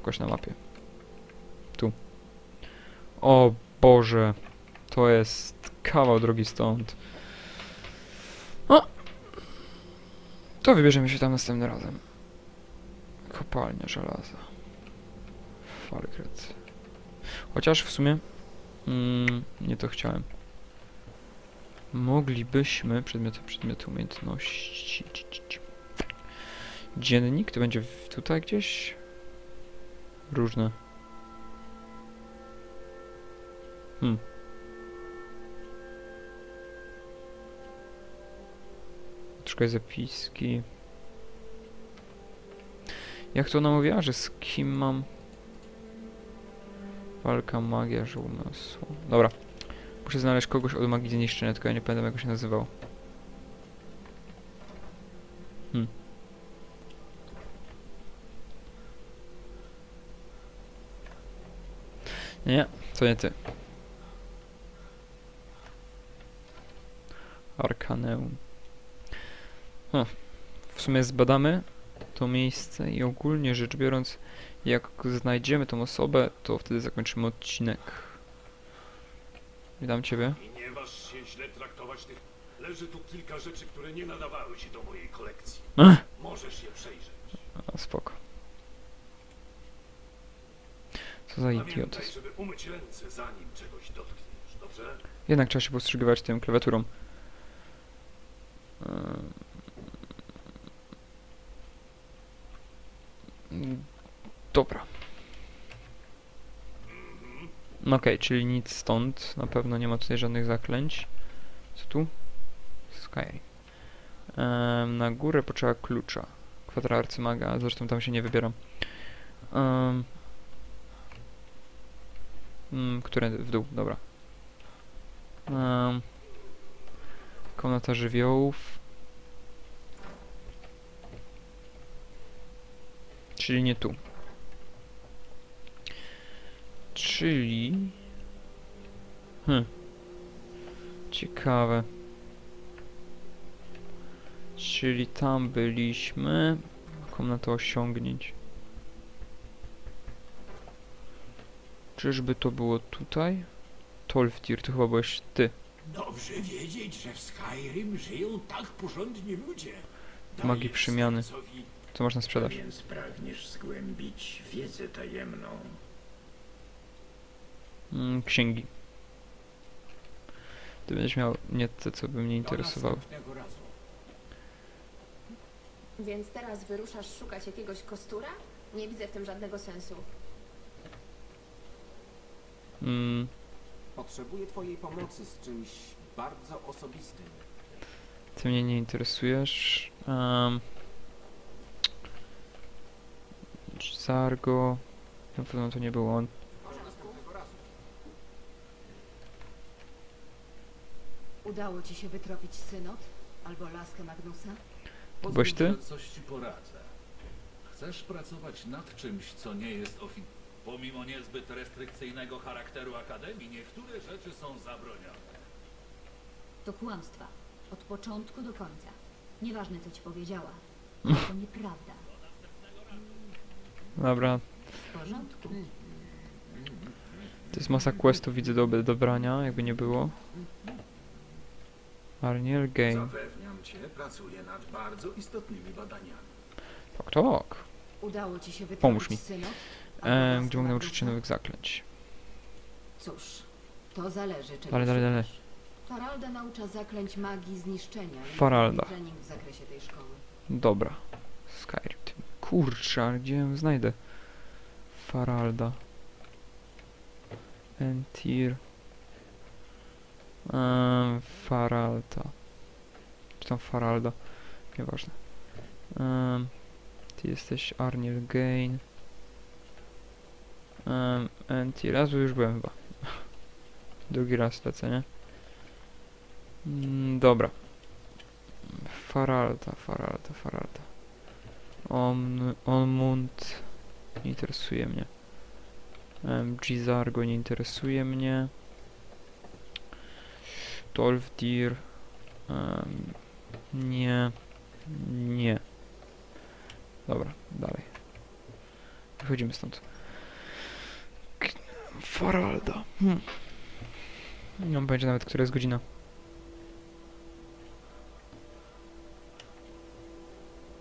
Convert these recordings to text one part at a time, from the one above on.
pokaż na mapie. Tu. O Boże. To jest kawał drogi stąd. O! To wybierzemy się tam następnym razem. Kopalnia żelaza. Falkret. Chociaż w sumie... Mm, nie to chciałem. Moglibyśmy... Przedmioty, przedmioty umiejętności... ci, ci, ci. Dziennik to będzie tutaj gdzieś? Różne. Hmm. Szukaj zapiski. Jak to ona mówiła, że z kim mam? Walka, magia, żółmasło. Dobra. Muszę znaleźć kogoś od magii zniszczenia, tylko ja nie pamiętam jak się nazywał. Hmm. Nie, to nie ty. Arkaneum. W sumie zbadamy to miejsce i ogólnie rzecz biorąc, jak znajdziemy tą osobę, to wtedy zakończymy odcinek. Witam ciebie. I nie waż się źle traktować tych. Leży tu kilka rzeczy, które nie nadawały się do mojej kolekcji. Możesz je przejrzeć. A, spoko. Czegoś dotkniesz, dobrze? Jednak trzeba się postrzygiwać tym klawiaturą. Ym. Dobra. No Okej, czyli nic stąd. Na pewno nie ma tutaj żadnych zaklęć. Co tu? Skyrim. Em, na górę potrzeba klucza. Kwadra arcymaga, zresztą tam się nie wybieram. Um, mm, które w dół, dobra. Um, komnata żywiołów. Czyli nie tu. Czyli... Hm. Ciekawe. Czyli tam byliśmy. Komnata osiągnięć. Czyżby to było tutaj? Tolftir, to chyba byłeś ty. Dobrze wiedzieć, że w Skyrim żyją tak porządni ludzie. Magii przemiany. Co masz na sprzedaż? więc pragniesz zgłębić wiedzę tajemną. Mm, księgi. Ty będziesz miał nie te, co by mnie interesowało. Więc teraz wyruszasz szukać jakiegoś kostura? Nie widzę w tym żadnego sensu. Mm, Potrzebuję twojej pomocy z czymś bardzo osobistym. ty mnie nie interesujesz. Um, Zargo. Na pewno to nie był on. Udało ci się wytropić synod albo laskę Magnusa? To byłeś ty? Pozwól, że coś ci poradzę. Chcesz pracować nad czymś, co nie jest ofi... Pomimo niezbyt restrykcyjnego charakteru Akademii, niektóre rzeczy są zabronione. To kłamstwa. Od początku do końca. Nieważne, co ci powiedziała. To nieprawda. Dobra, W porządku. to jest masa questów, widzę do dobrania, jakby nie było. Arniel Game. Zapewniam cię, pracuję nad bardzo istotnymi badaniami. Tak, tak. Udało ci się Pomóż mi. synod Ehm, gdzie mogę nauczyć się nowych zaklęć? Cóż, to zależy, czego Dalej, dalej, dalej. szukasz. Faralda naucza zaklęć magii zniszczenia. i Faralda. trening w zakresie tej szkoły. Dobra. Skyrim. Kurczę, ale gdzie ją znajdę? Faralda. Entir. Um, Faralda. Czy tam Faralda? Nieważne. Um, ty jesteś Arniel Gain. Um, Entir. Raz już byłem chyba. Drugi raz lecę, nie? Mm, dobra. Faralda, Faralda, Faralda. On, Onmund nie interesuje mnie. Gizargo nie interesuje mnie. Tolfdir. Um, nie. Nie. Dobra, dalej. Wychodzimy stąd. Faralda. Hmm. Nie mam pojęcia nawet, która jest godzina.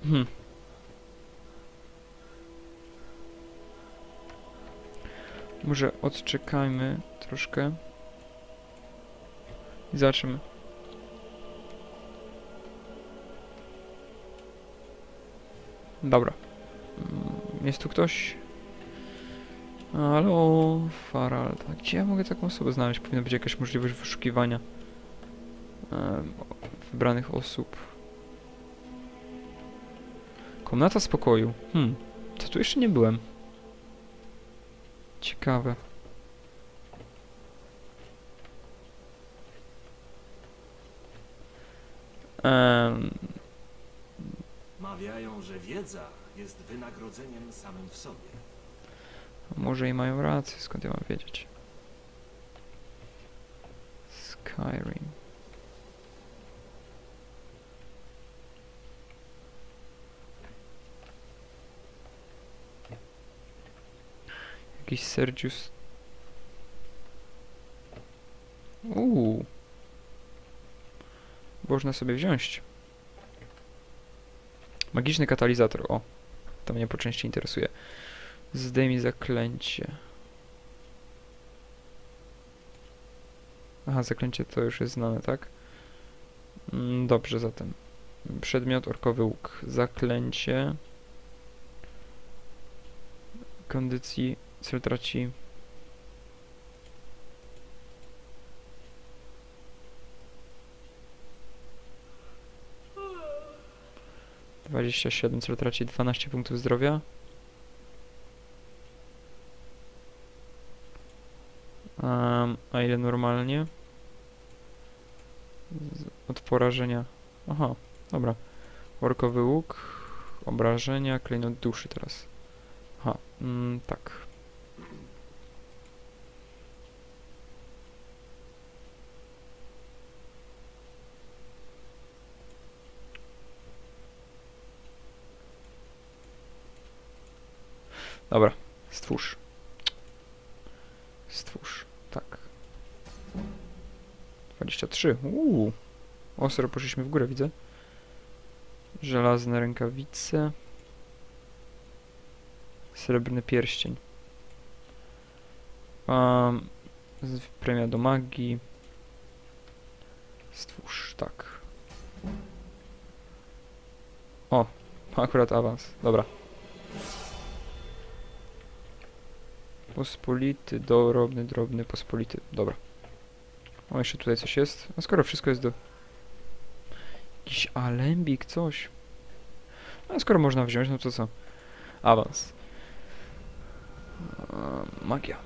Hmm. Może odczekajmy troszkę. I zobaczymy. Dobra. Mm, Jest tu ktoś? Halo, Farald. A Gdzie ja mogę taką osobę znaleźć? Powinna być jakaś możliwość wyszukiwania em, wybranych osób. Komnata spokoju. Hmm. To tu jeszcze nie byłem. Ciekawe. Em, Mawiają, że wiedza jest wynagrodzeniem samym w sobie. Może i mają rację, skąd ja mam wiedzieć? Skyrim. Jakiś Sergius. Uuu. Można sobie wziąć. Magiczny katalizator, o. To mnie po części interesuje. Zdejmij zaklęcie. Aha, zaklęcie to już jest znane, tak? Mm, Dobrze, zatem. Przedmiot, orkowy łuk. Zaklęcie. Kondycji. Cel traci. Dwadzieścia siedem, cel traci 12 punktów zdrowia. A ile normalnie? Od porażenia. Aha, dobra. Workowy łuk, obrażenia, klejnot duszy teraz. Aha, mm, tak. Dobra. Stwórz, tak. 23. Uuu. Ostro poszliśmy w górę, widzę. Żelazne rękawice. Srebrny pierścień. Um, premia do magii. Stwórz, tak. O, akurat awans. Dobra. Pospolity, drobny, drobny, pospolity. Dobra. O, jeszcze tutaj coś jest. A skoro wszystko jest do... Jakiś alembik, coś. A skoro można wziąć, no to co? Awans. Magia.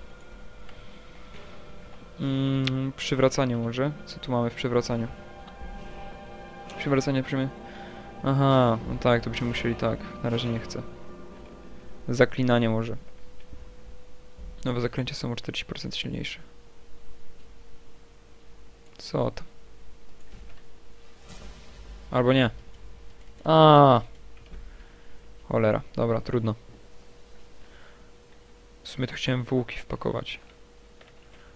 Mm, przywracanie może. Co tu mamy w przywracaniu? Przywracanie przyjmie. Aha, no tak, to byśmy musieli tak. Na razie nie chcę. Zaklinanie może. Nowe zaklęcia są o 40% silniejsze. Co to? Albo nie. A. Cholera, dobra, trudno. W sumie to chciałem w łuki wpakować.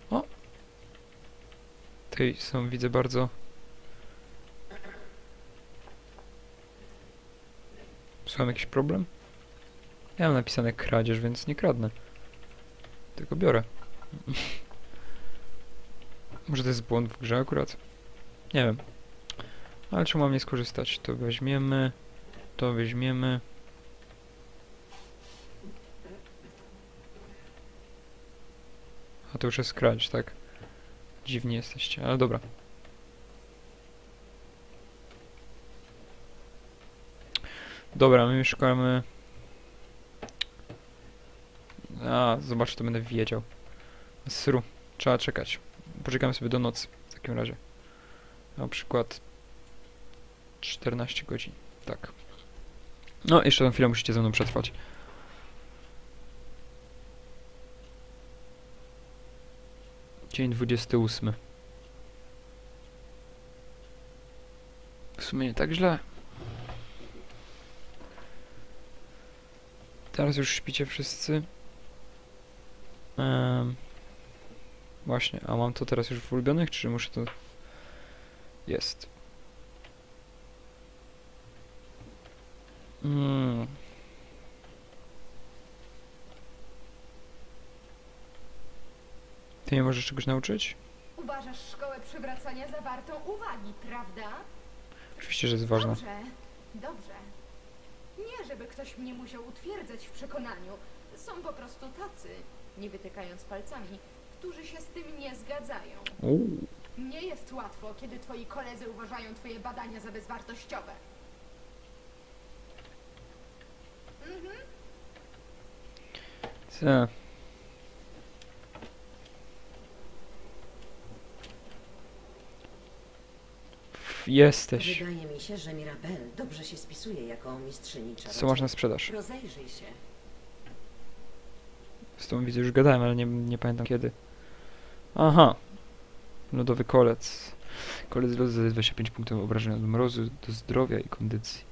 O! Tutaj są, widzę, bardzo... Słucham jakiś problem? Ja mam napisane kradzież, więc nie kradnę. Tylko biorę. Może to jest błąd w grze akurat? Nie wiem. Ale czemu mam nie skorzystać? To weźmiemy. To weźmiemy. A to już jest kradzież, tak? Dziwni jesteście, ale dobra. Dobra, my szukamy... A, zobacz, to będę wiedział. Sru, trzeba czekać. Poczekamy sobie do nocy w takim razie. Na przykład 14 godzin. Tak. No, jeszcze tę chwilę musicie ze mną przetrwać. Dzień 28. W sumie nie tak źle. Teraz już śpicie wszyscy. Em, właśnie, a mam to teraz już w ulubionych, czy muszę to... Jest. Mm. Ty mnie możesz czegoś nauczyć? Uważasz szkołę przywracania za wartą uwagi, prawda? Oczywiście, że jest ważna. Dobrze, dobrze. Nie, żeby ktoś mnie musiał utwierdzać w przekonaniu. Są po prostu tacy, nie wytykając palcami, którzy się z tym nie zgadzają. Uuu. Nie jest łatwo, kiedy twoi koledzy uważają twoje badania za bezwartościowe. Mhm. Co? Jesteś. Wydaje mi się, że Mirabel dobrze się spisuje jako mistrzyni Co masz na czarodziejów. sprzedaż? Rozejrzyj się. Z tą widzę już gadałem, ale nie, nie pamiętam kiedy. Aha. Lodowy kolec. Kolec lodu zadaje 25 punktów obrażenia od mrozu do zdrowia i kondycji.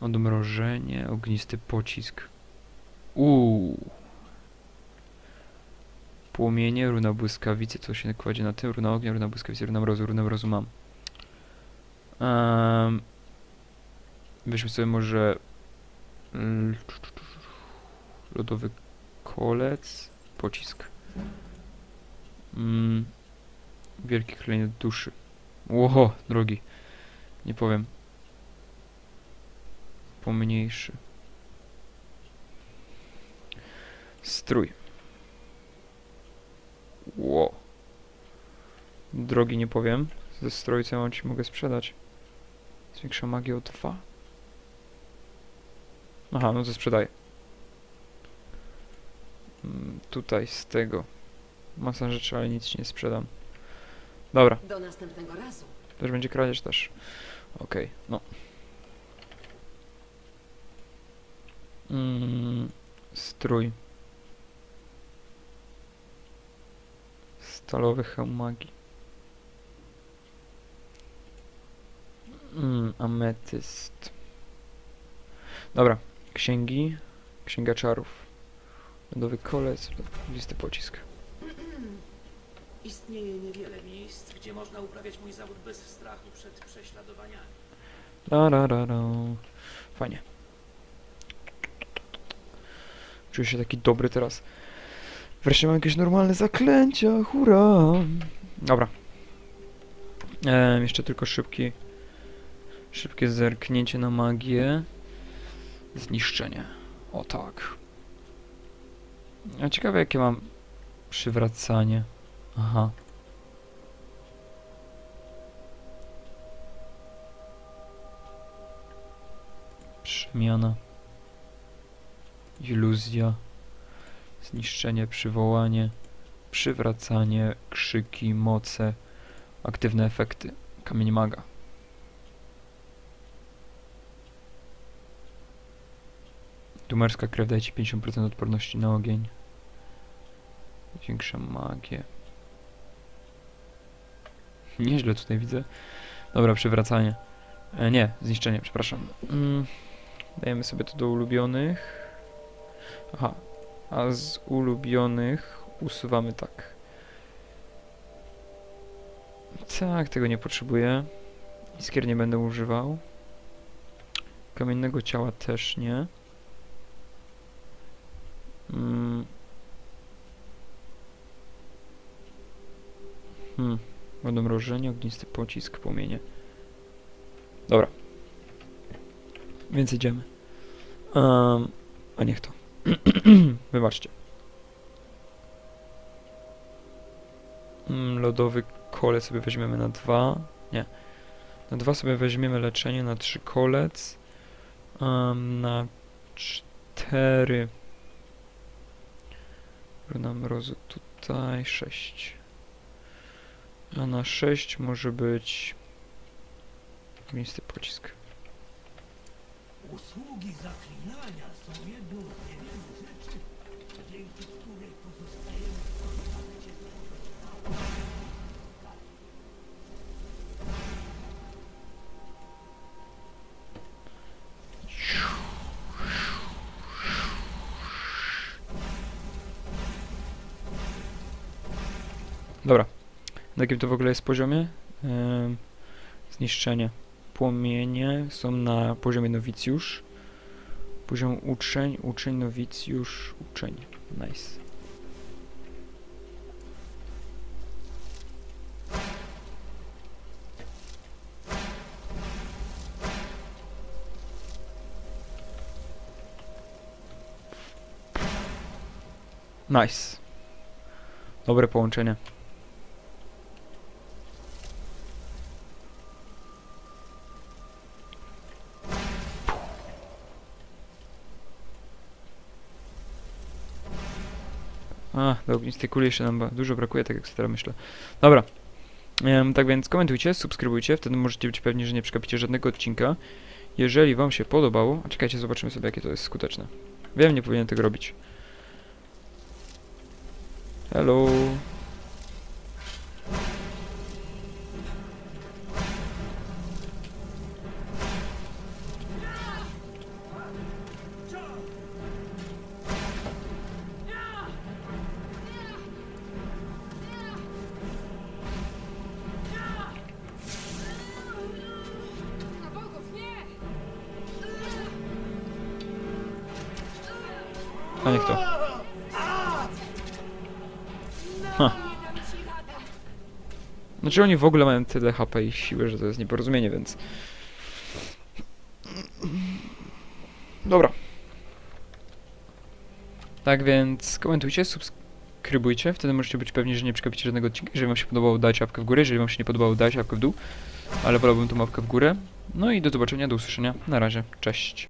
Odmrożenie, ognisty pocisk. Uuu. Płomienie, runa błyskawicy, co się kładzie na tym? Runa ognia, runa błyskawicy, runa mrozu, runa mrozu mam. Um, weźmy sobie może... Lodowy kolec, pocisk. Mm, wielki klejnot duszy. Łoho, drogi. Nie powiem. Pomniejszy. Strój. Ło. Drogi nie powiem. Ze stroju co mam ci mogę sprzedać. Zwiększa magię o 2. Aha, no to sprzedaję. Mm, Tutaj z tego. Masa rzeczy, ale nic nie sprzedam. Dobra, Do następnego razu. też będzie kradzież też. Okej, no. Mm, strój. Stalowy hełm magii. Mm, ametyst. Dobra, księgi. Księga czarów. Lodowy kolec, listy pocisk. Istnieje niewiele miejsc, gdzie można uprawiać mój zawód bez strachu przed prześladowaniami. La, la, la, la. Fajnie. Czuję się taki dobry teraz. Wreszcie mam jakieś normalne zaklęcia, hurra! Dobra. Ehm, jeszcze tylko szybki, szybkie zerknięcie na magię. Zniszczenie. O tak. A ciekawe jakie mam przywracanie. Aha. Przemiana. Iluzja. Zniszczenie, przywołanie. Przywracanie, krzyki, moce. Aktywne efekty. Kamień maga. Tumerska krew daje ci 50% odporności na ogień. Większa magię. Nieźle tutaj widzę. Dobra, przywracanie. E, nie, zniszczenie, przepraszam. Mm, dajemy sobie to do ulubionych. Aha, a z ulubionych usuwamy tak. Tak, tego nie potrzebuję. Iskier nie będę używał. Kamiennego ciała też nie. Mm. Hmm. Odmrożenie, ognisty pocisk, płomienie. Dobra. Więc idziemy. Um, a niech to. Wybaczcie. Mm, lodowy kole sobie weźmiemy na dwa. Nie. Na dwa sobie weźmiemy leczenie, na trzy kolec. Um, na cztery. Runa mrozu tutaj, sześć. A na 6 może być miejsce pocisk. Usługi zaklinania są jedną z niewielu rzeczy, dzięki której pozostajemy w kontakcie z Dobra, na jakim to w ogóle jest poziomie? Em, zniszczenie. Płomienie są na poziomie nowicjusz. Poziom uczeń, uczeń, nowicjusz, uczeń. Nice. Nice. Dobre połączenie. Do ognistej kuli jeszcze nam dużo brakuje, tak jak teraz myślę. Dobra. Em, tak więc komentujcie, subskrybujcie, wtedy możecie być pewni, że nie przegapicie żadnego odcinka. Jeżeli wam się podobało, a czekajcie, zobaczymy sobie, jakie to jest skuteczne. Wiem, nie powinien tego robić. Hello. A niech to. Ha. Znaczy oni w ogóle mają tyle HP i siły, że to jest nieporozumienie, więc... Dobra. Tak więc komentujcie, subskrybujcie, wtedy możecie być pewni, że nie przegapicie żadnego odcinka. Jeżeli wam się podobało, dajcie łapkę w górę, jeżeli wam się nie podobało, dajcie łapkę w dół. Ale wolałbym tą łapkę w górę. No i do zobaczenia, do usłyszenia. Na razie, cześć.